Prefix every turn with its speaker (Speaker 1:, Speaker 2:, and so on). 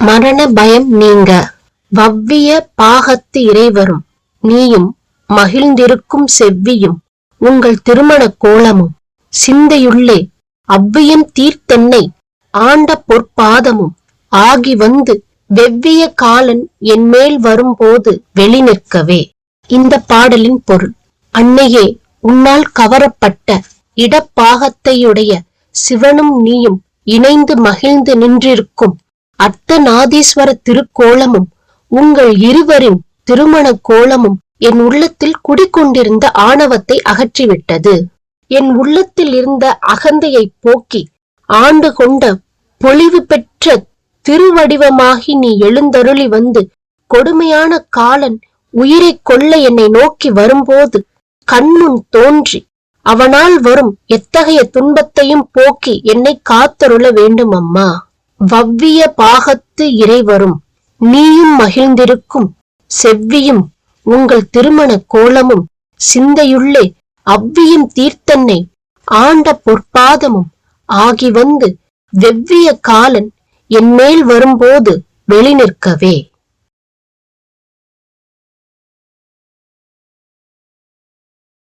Speaker 1: மரண பயம் நீங்க. வவ்விய பாகத்து இறைவரும் நீயும் மகிழ்ந்திருக்கும் செவ்வியும் உங்கள் திருமண கோலமும் சிந்தையுள்ளே அவ்வியம் தீர்த்தென்னை ஆண்ட பொற்பாதமும் ஆகி வந்து வெவ்விய காலன் என்மேல் வரும்போது வெளி நிற்கவே. இந்த பாடலின் பொருள் அன்னையே உன்னால் கவரப்பட்ட இடப்பாகத்தையுடைய சிவனும் நீயும் இணைந்து மகிழ்ந்து நின்றிருக்கும் அர்த்தநாதீஸ்வர திருக்கோலமும் உங்கள் இருவரின் திருமண கோலமும் என் உள்ளத்தில் குடிக்கொண்டிருந்த ஆணவத்தை அகற்றிவிட்டது. என் உள்ளத்தில் இருந்த அகந்தையை போக்கி ஆண்டு கொண்ட பொலிவு பெற்ற திருவடிவமாகி நீ எழுந்தருளி வந்து கொடுமையான காலன் உயிரைக் கொள்ள என்னை நோக்கி வரும்போது கண்முன் தோன்றி அவனால் வரும் எத்தகைய துன்பத்தையும் போக்கி என்னை காத்தருள வேண்டும் அம்மா வவ்விய பாகத்து இறைவரும் நீயும் மகிழ்ந்திருக்கும் செவ்வியும் உங்கள் திருமண கோலமும் சிந்தையுள்ளே அவ்வியும் தீர்த்தன்னை ஆண்ட பொற்பாதமும் ஆகி வந்து வெவ்விய காலன் என்மேல் வரும்போது வெளி நிற்கவே